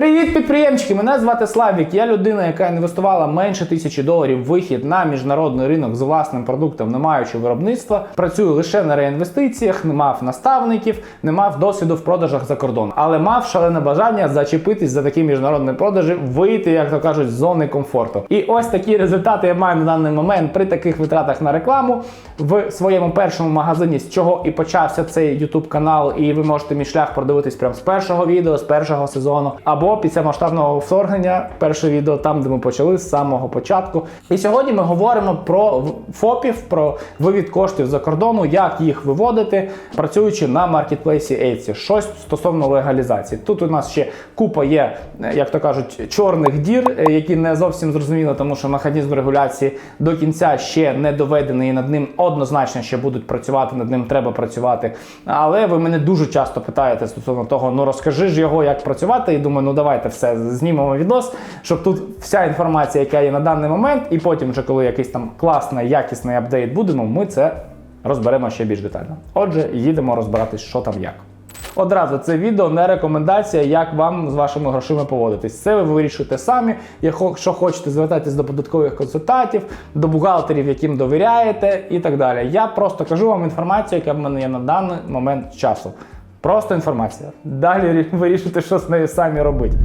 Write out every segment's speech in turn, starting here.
Привіт, підприємчики! Мене звати Славік. Я людина, яка інвестувала менше тисячі доларів вихід на міжнародний ринок з власним продуктом, не маючи виробництва. Працюю лише на реінвестиціях, не мав наставників, не мав досвіду в продажах за кордон, але мав шалене бажання зачепитись за такі міжнародні продажі, вийти, як то кажуть, з зони комфорту. І ось такі результати я маю на даний момент при таких витратах на рекламу в своєму першому магазині, з чого і почався цей YouTube канал. І ви можете мій шлях продивитись прямо з першого відео, з першого сезону, або після масштабного вторгнення, перше відео там, де ми почали з самого початку. І сьогодні ми говоримо про ФОПів, про вивід коштів за кордону, як їх виводити, працюючи на маркетплейсі Etsy. Щось стосовно легалізації. Тут у нас ще купа є, е, як то кажуть, чорних дір, е, які не зовсім зрозуміло, тому що механізм регуляції до кінця ще не доведений і над ним однозначно ще будуть працювати, над ним треба працювати. Але ви мене дуже часто питаєте стосовно того, ну розкажи ж його, як працювати. І думаю, ну давайте все знімемо відос, щоб тут вся інформація, яка є на даний момент, і потім, вже коли якийсь там класний, якісний апдейт будемо, ми це розберемо ще більш детально. Отже, їдемо розбиратись, що там як. Одразу це відео не рекомендація, як вам з вашими грошима поводитись. Це ви вирішуєте самі. Якщо хочете звертатись до податкових консультантів, до бухгалтерів, яким довіряєте, і так далі. Я просто кажу вам інформацію, яка в мене є на даний момент часу. Просто інформація. Далі вирішуйте, що з нею самі робити.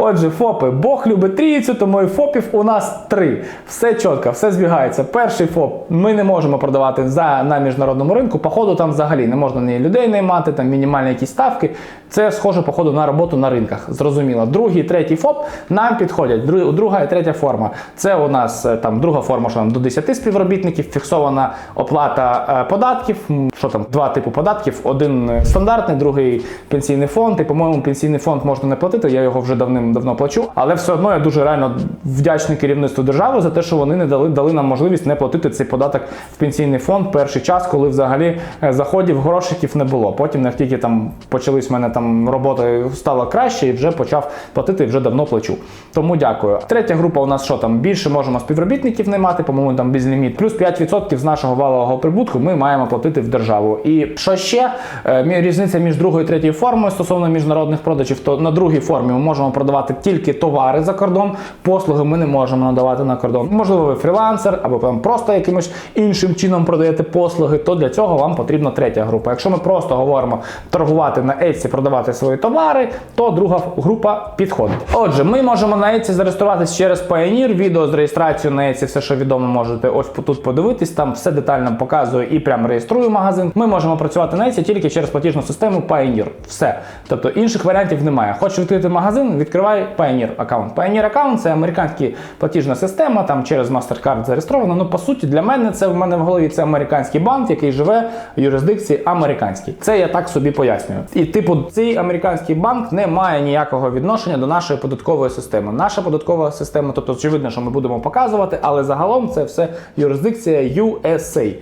Отже, ФОПи. Бог любить трійцю, тому і ФОПів у нас три. Все чітко, все збігається. Перший ФОП ми не можемо продавати за, на міжнародному ринку. Походу, там взагалі не можна ні людей наймати, там мінімальні якісь ставки. Це схоже, походу, на роботу на ринках. Зрозуміло. Другий, третій ФОП нам підходять. Дру- Друга і третя форма. Це у нас е, там друга форма, що там до 10 співробітників, фіксована оплата е, податків. Що там, два типи податків: один е, стандартний, другий пенсійний фонд. І, по-моєму, пенсійний фонд можна не платити. Я його вже давним-давно плачу. Але все одно я дуже реально вдячний керівництву держави за те, що вони не дали, дали нам можливість не платити цей податок в пенсійний фонд перший час, коли взагалі е, заходів грошиків не було. Потім, як тільки там почались в мене там робота стала краще, і вже почав платити, і вже давно плачу. Тому дякую. Третя група у нас що там більше можемо співробітників наймати, по-моєму, там безліміт. Плюс 5% з нашого валового прибутку ми маємо платити в державу. І що ще Е, різниця між другою і третьою формою стосовно міжнародних продажів, то на другій формі ми можемо продавати тільки товари за кордон, послуги ми не можемо надавати на кордон. Можливо, ви фрілансер або там просто якимось іншим чином продаєте послуги, то для цього вам потрібна третя група. Якщо ми просто говоримо торгувати на Etsy, продавати свої товари, то друга група підходить. Отже, ми можемо на Etsy зареєструватися через Payoneer, відео з реєстрацією на Etsy, все, що відомо, можете ось тут подивитись. Там все детально показую і прям реєструю магазин. Ми можемо працювати на Etsy тільки через платіжну систему Payoneer. Все. Тобто інших варіантів немає. Хочеш відкрити магазин, відкривай Payoneer аккаунт. Payoneer аккаунт це американська платіжна система, там через MasterCard зареєстровано. Ну, по суті, для мене це в мене в голові це американський банк, який живе в юрисдикції американській. Це я так собі пояснюю. І типу, цей американський банк не має ніякого відношення до нашої податкової системи. Наша податкова система, тобто очевидно, що ми будемо показувати, але загалом це все юрисдикція USA.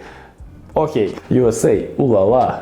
Окей, USA, улала.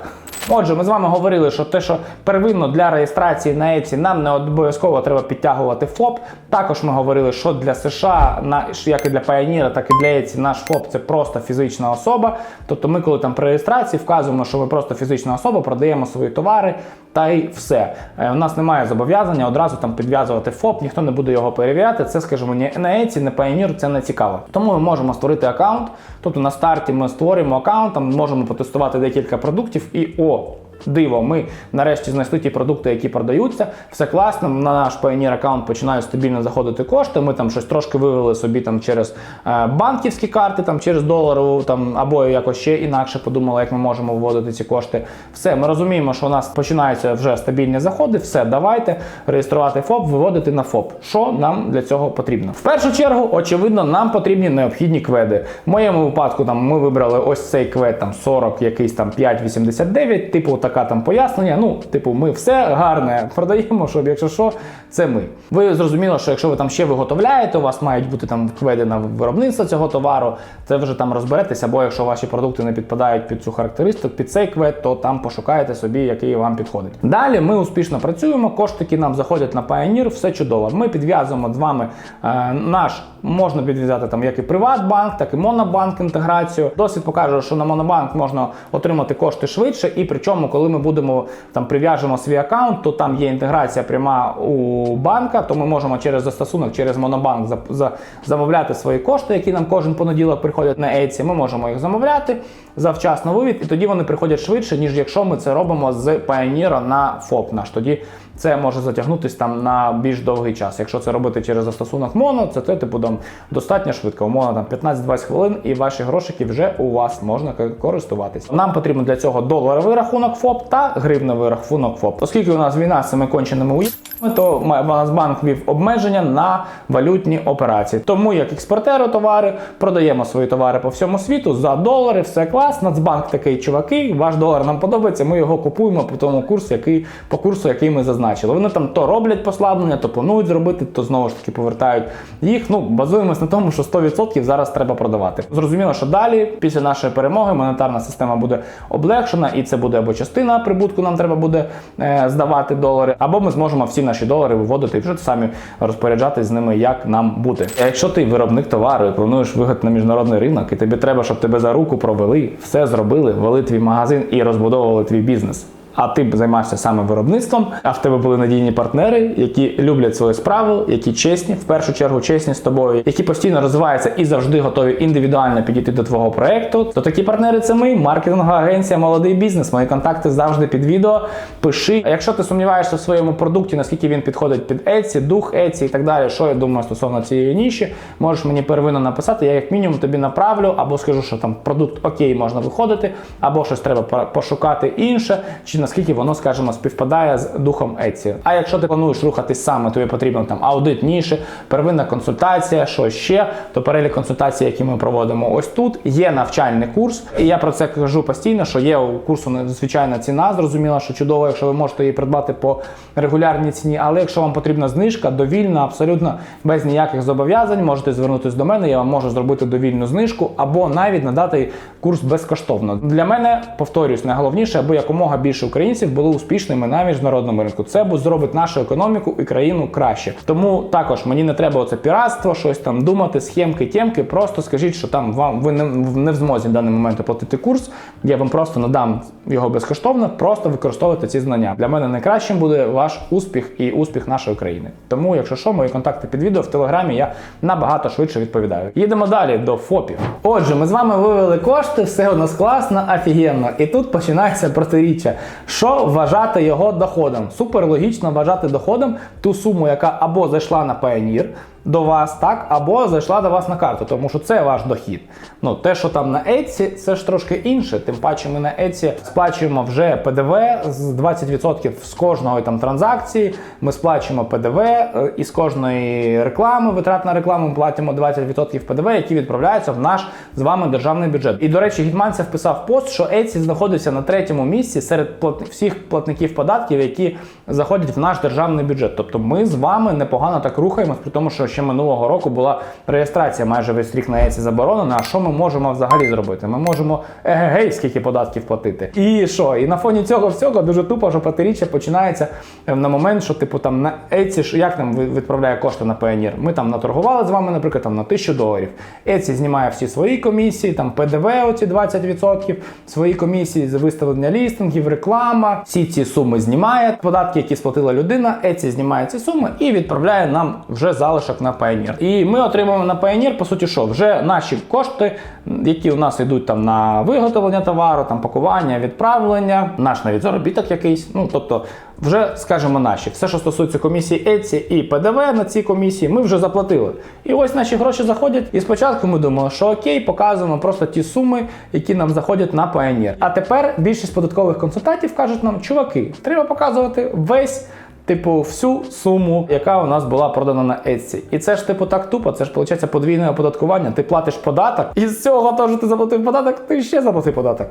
Отже, ми з вами говорили, що те, що первинно для реєстрації на Etsy нам не обов'язково треба підтягувати ФОП. Також ми говорили, що для США, на як і для Payoneer, так і для Etsy, наш ФОП це просто фізична особа. Тобто ми, коли там при реєстрації вказуємо, що ми просто фізична особа, продаємо свої товари та й все. Е, У нас немає зобов'язання одразу там підв'язувати ФОП, ніхто не буде його перевіряти. Це, скажімо, ні на Etsy, не Payoneer, це не цікаво. Тому ми можемо створити аккаунт. Тобто на старті ми створюємо аккаунт, там можемо потестувати декілька продуктів і Pô, Диво, ми нарешті знайшли ті продукти, які продаються. Все класно. На наш Payoneer аккаунт починають стабільно заходити кошти. Ми там щось трошки вивели собі там через е, банківські карти, там через доларову, там або якось ще інакше подумали, як ми можемо вводити ці кошти. Все, ми розуміємо, що у нас починаються вже стабільні заходи. Все, давайте реєструвати ФОП, виводити на ФОП. Що нам для цього потрібно? В першу чергу, очевидно, нам потрібні необхідні кведи. В моєму випадку там ми вибрали ось цей квед там 40, якийсь там 5,89, типу така там пояснення. Ну, типу, ми все гарне продаємо, щоб якщо що, це ми. Ви зрозуміло, що якщо ви там ще виготовляєте, у вас мають бути там введено виробництво цього товару, це вже там розберетеся, або якщо ваші продукти не підпадають під цю характеристику, під цей квет, то там пошукаєте собі, який вам підходить. Далі ми успішно працюємо, кошти, які нам заходять на Pioneer, все чудово. Ми підв'язуємо з вами е, наш, можна підв'язати там як і Приватбанк, так і Монобанк інтеграцію. Досвід покаже, що на Монобанк можна отримати кошти швидше, і причому, коли ми будемо там прив'яжемо свій аккаунт, то там є інтеграція пряма у банка, то ми можемо через застосунок, через Монобанк за, за, замовляти свої кошти, які нам кожен понеділок приходять на Etsy. Ми можемо їх замовляти завчасно вивід, і тоді вони приходять швидше, ніж якщо ми це робимо з Pioneer на ФОП наш. Тоді це може затягнутися там на більш довгий час. Якщо це робити через застосунок Моно, це те, типу там достатньо швидко. Умовно там 15-20 хвилин, і ваші грошики вже у вас можна к- користуватись. Нам потрібен для цього доларовий рахунок ФОП та гривневий рахунок ФОП. Оскільки у нас війна з цими конченими уїздами, то Нацбанк ввів обмеження на валютні операції. Тому як експортеру товари продаємо свої товари по всьому світу за долари, все клас. Нацбанк такий чуваки, ваш долар нам подобається. Ми його купуємо по тому курсу, який по курсу, який ми зазначили. Вони там то роблять послаблення, то планують зробити, то знову ж таки повертають їх. Ну базуємось на тому, що 100% зараз треба продавати. Зрозуміло, що далі, після нашої перемоги, монетарна система буде облегшена, і це буде або частина прибутку, нам треба буде е, здавати долари, або ми зможемо всі наші долари виводити і вже самі розпоряджатись з ними, як нам бути. Якщо ти виробник товару і плануєш вигод на міжнародний ринок, і тобі треба, щоб тебе за руку провели, все зробили, вели твій магазин і розбудовували твій бізнес. А ти б займався саме виробництвом, а в тебе були надійні партнери, які люблять свою справу, які чесні, в першу чергу чесні з тобою, які постійно розвиваються і завжди готові індивідуально підійти до твого проекту. То такі партнери це ми, маркетингова агенція, молодий бізнес. Мої контакти завжди під відео. Пиши. А якщо ти сумніваєшся в своєму продукті, наскільки він підходить під Etsy, дух Etsy і так далі, що я думаю стосовно цієї ніші, можеш мені первинно написати. Я як мінімум тобі направлю, або скажу, що там продукт окей, можна виходити, або щось треба пошукати інше, чи наскільки воно, скажімо, співпадає з духом Etsy. А якщо ти плануєш рухатись саме, тобі потрібно там аудит ніші, первинна консультація, що ще, то перелік консультацій, які ми проводимо ось тут. Є навчальний курс, і я про це кажу постійно, що є у курсу надзвичайна ціна. Зрозуміло, що чудово, якщо ви можете її придбати по регулярній ціні. Але якщо вам потрібна знижка, довільна, абсолютно без ніяких зобов'язань, можете звернутися до мене. Я вам можу зробити довільну знижку або навіть надати курс безкоштовно. Для мене повторюсь, найголовніше, аби якомога більше українців були успішними на міжнародному ринку. Це зробить нашу економіку і країну краще. Тому також мені не треба оце піратство, щось там думати, схемки, тємки. Просто скажіть, що там вам ви не, не в змозі в даний момент оплатити курс. Я вам просто надам його безкоштовно, просто використовуйте ці знання. Для мене найкращим буде ваш успіх і успіх нашої країни. Тому, якщо що, мої контакти під відео в телеграмі я набагато швидше відповідаю. Їдемо далі до ФОПів. Отже, ми з вами вивели кошти, все у нас класно, офігенно. І тут починається протиріччя. Що вважати його доходом? Супер логічно вважати доходом ту суму, яка або зайшла на Payoneer, до вас, так, або зайшла до вас на карту, тому що це ваш дохід. Ну, те, що там на Etsy, це ж трошки інше. Тим паче, ми на Etsy сплачуємо вже ПДВ з 20% з кожної там транзакції. Ми сплачуємо ПДВ е, і з кожної реклами, витрат на рекламу, ми платимо 20% ПДВ, які відправляються в наш з вами державний бюджет. І до речі, Гітманцев вписав пост, що Etsy знаходиться на третьому місці серед плат- всіх платників податків, які заходять в наш державний бюджет. Тобто ми з вами непогано так рухаємось, при тому, що ще минулого року була реєстрація майже весь рік на ЕЦі заборонена. А що ми можемо взагалі зробити? Ми можемо егегей, скільки податків платити. І що? І на фоні цього всього дуже тупо, що протиріччя починається е, на момент, що типу там на Еці, як нам відправляє кошти на Payoneer? Ми там наторгували з вами, наприклад, там на 1000 доларів. Еці знімає всі свої комісії, там ПДВ оці 20%, свої комісії за виставлення лістингів, реклама. Всі ці суми знімає. Податки, які сплатила людина, Еці знімає ці суми і відправляє нам вже залишок на Payoneer. І ми отримуємо на Payoneer, по суті, що вже наші кошти, які у нас йдуть там на виготовлення товару, там пакування, відправлення, наш навіть заробіток якийсь. Ну тобто, вже скажімо, наші. Все, що стосується комісії Etsy і ПДВ на цій комісії, ми вже заплатили. І ось наші гроші заходять. І спочатку ми думали, що окей, показуємо просто ті суми, які нам заходять на Payoneer. А тепер більшість податкових консультантів кажуть нам, чуваки, треба показувати весь. Типу, всю суму, яка у нас була продана на Etsy. І це ж типу так тупо, це ж виходить подвійне оподаткування. Ти платиш податок, і з цього того, що ти заплатив податок, ти ще заплатив податок.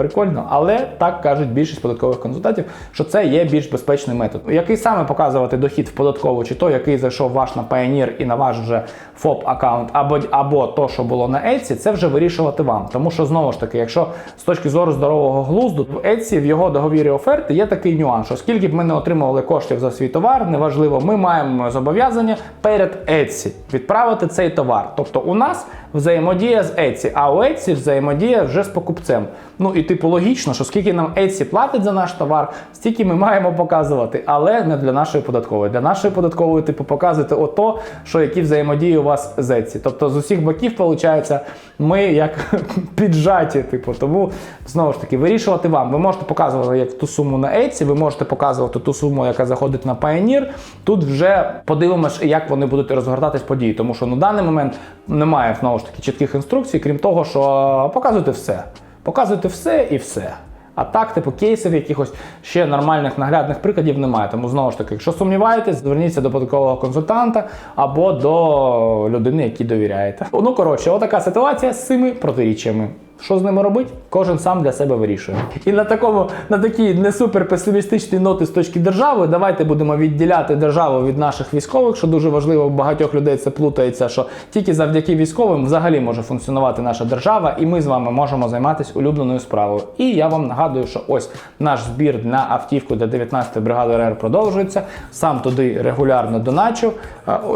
Прикольно, але так кажуть більшість податкових консультантів, що це є більш безпечний метод. Який саме показувати дохід в податкову, чи той, який зайшов ваш на Pioneer і на ваш вже ФОП аккаунт, або або то, що було на Etsy, це вже вирішувати вам. Тому що знову ж таки, якщо з точки зору здорового глузду, в Etsy в його договірі оферти є такий нюанс, що скільки б ми не отримували коштів за свій товар, неважливо, ми маємо зобов'язання перед Etsy відправити цей товар. Тобто у нас взаємодія з Etsy, а у Etsy взаємодія вже з покупцем. Ну і типу логічно, що скільки нам Etsy платить за наш товар, стільки ми маємо показувати, але не для нашої податкової. Для нашої податкової, типу, показувати ото, що які взаємодії у вас з Etsy. Тобто з усіх боків, виходить, ми як піджаті. Типу, тому знову ж таки вирішувати вам. Ви можете показувати як ту суму на Etsy, ви можете показувати ту суму, яка заходить на Pioneer. Тут вже подивимось, як вони будуть розгортатись події, тому що на даний момент немає знову ж таки чітких інструкцій, крім того, що показуйте все. Показуйте все і все. А так, типу, кейсів якихось ще нормальних наглядних прикладів немає. Тому знову ж таки, якщо сумніваєтесь, зверніться до податкового консультанта або до людини, якій довіряєте. Ну коротше, отака ситуація з цими протиріччями. Що з ними робити? Кожен сам для себе вирішує. І на такому, на такій не супер песимістичній ноти з точки держави, давайте будемо відділяти державу від наших військових, що дуже важливо, у багатьох людей це плутається, що тільки завдяки військовим взагалі може функціонувати наша держава, і ми з вами можемо займатися улюбленою справою. І я вам нагадую, що ось наш збір на автівку для 19-ї бригади РР продовжується. Сам туди регулярно доначу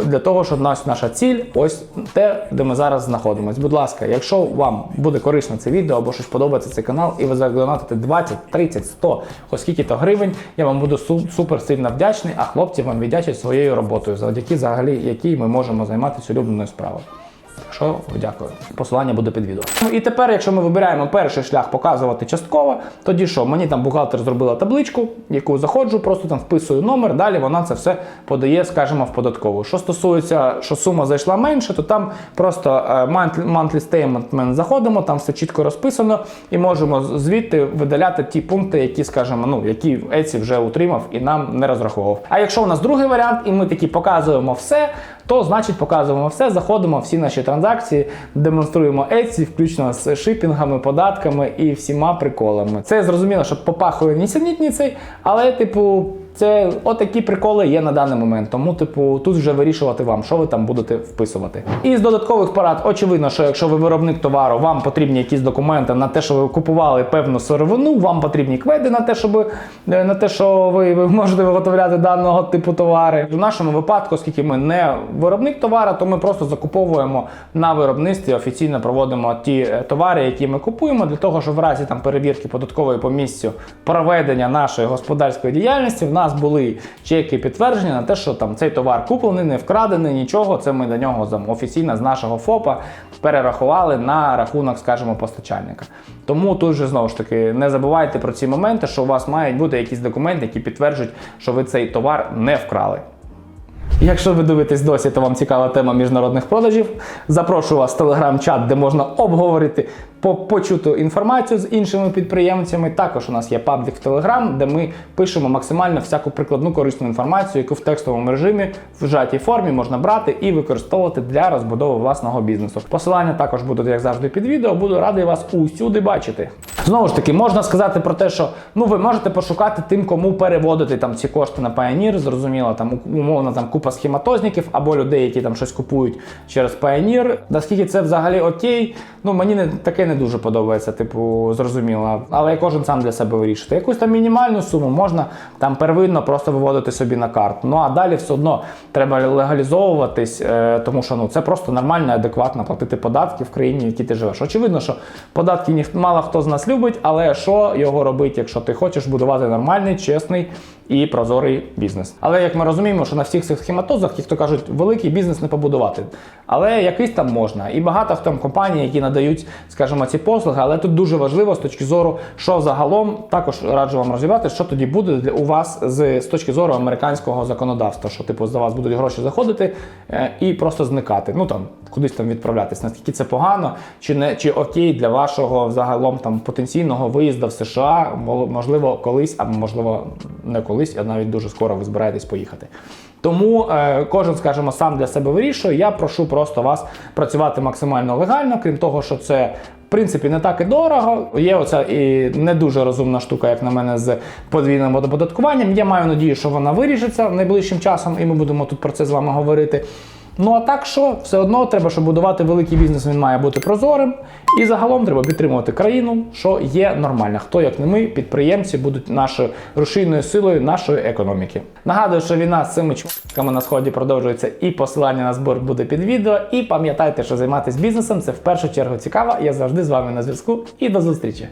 для того, щоб нас наша ціль, ось те, де ми зараз знаходимося. Будь ласка, якщо вам буде корисно це відео або щось подобається цей канал, і ви задонатите 20, 30, 100, хоч скільки то гривень, я вам буду су- супер сильно вдячний, а хлопці вам віддячать своєю роботою, завдяки взагалі якій ми можемо займатися улюбленою справою. Що дякую. Посилання буде під відео. Ну і тепер, якщо ми вибираємо перший шлях показувати частково, тоді що? Мені там бухгалтер зробила табличку, яку заходжу, просто там вписую номер, далі вона це все подає, скажімо, в податкову. Що стосується, що сума зайшла менше, то там просто е, monthly statement заходимо, там все чітко розписано, і можемо звідти видаляти ті пункти, які, скажімо, ну які Etsy вже утримав і нам не розраховував. А якщо у нас другий варіант, і ми такі показуємо все, то значить показуємо все, заходимо всі наші транзакції, демонструємо Etsy, включно з шипінгами, податками і всіма приколами. Це зрозуміло, що попахує нісенітницей, але, типу, це отакі приколи є на даний момент. Тому, типу, тут вже вирішувати вам, що ви там будете вписувати. І з додаткових порад, очевидно, що якщо ви виробник товару, вам потрібні якісь документи на те, що ви купували певну сировину, вам потрібні кведи на те, щоб е, на те, що ви, ви можете виготовляти даного типу товари. В нашому випадку, оскільки ми не виробник товара, то ми просто закуповуємо на виробництві, офіційно проводимо ті е, товари, які ми купуємо, для того, щоб в разі там перевірки податкової по місцю проведення нашої господарської діяльності в нас були чеки підтвердження на те, що там цей товар куплений, не вкрадений, нічого. Це ми до нього там, офіційно з нашого ФОПа перерахували на рахунок, скажімо, постачальника. Тому тут же знову ж таки не забувайте про ці моменти, що у вас мають бути якісь документи, які підтверджують, що ви цей товар не вкрали. Якщо ви дивитесь досі, то вам цікава тема міжнародних продажів. Запрошую вас в телеграм-чат, де можна обговорити по почуту інформацію з іншими підприємцями. Також у нас є паблік в Телеграм, де ми пишемо максимально всяку прикладну корисну інформацію, яку в текстовому режимі в жатій формі можна брати і використовувати для розбудови власного бізнесу. Посилання також будуть, як завжди, під відео. Буду радий вас усюди бачити. Знову ж таки, можна сказати про те, що ну ви можете пошукати тим, кому переводити там ці кошти на Payoneer, зрозуміло, там умовно там купа схематозників або людей, які там щось купують через Payoneer. Наскільки це взагалі окей, ну мені не таке не дуже подобається, типу, зрозуміло. Але кожен сам для себе вирішити. Якусь там мінімальну суму можна там первинно просто виводити собі на карту. Ну а далі все одно треба легалізовуватись, е, тому що ну це просто нормально, адекватно платити податки в країні, в якій ти живеш. Очевидно, що податки ніх- мало хто з нас любить, але що його робити, якщо ти хочеш будувати нормальний, чесний і прозорий бізнес. Але як ми розуміємо, що на всіх цих схематозах, як то кажуть, великий бізнес не побудувати. Але якийсь там можна. І багато там компаній, які надають, скажімо, ці послуги, але тут дуже важливо з точки зору, що загалом також раджу вам розібрати, що тоді буде для у вас з, з точки зору американського законодавства, що типу за вас будуть гроші заходити е, і просто зникати. Ну там кудись там відправлятись. Наскільки це погано, чи не чи окей для вашого загалом там потенційного виїзду в США, можливо, колись, або можливо не колись, а навіть дуже скоро ви збираєтесь поїхати. Тому е, кожен, скажімо, сам для себе вирішує. Я прошу просто вас працювати максимально легально, крім того, що це. В принципі, не так і дорого. Є оця і не дуже розумна штука, як на мене, з подвійним оподаткуванням. Я маю надію, що вона виріжеться найближчим часом, і ми будемо тут про це з вами говорити. Ну а так що, все одно треба, щоб будувати великий бізнес, він має бути прозорим. І загалом треба підтримувати країну, що є нормально. Хто як не ми, підприємці, будуть нашою рушійною силою нашої економіки. Нагадую, що війна з цими чмаками на сході продовжується, і посилання на збор буде під відео. І пам'ятайте, що займатися бізнесом це в першу чергу цікаво. Я завжди з вами на зв'язку. І до зустрічі!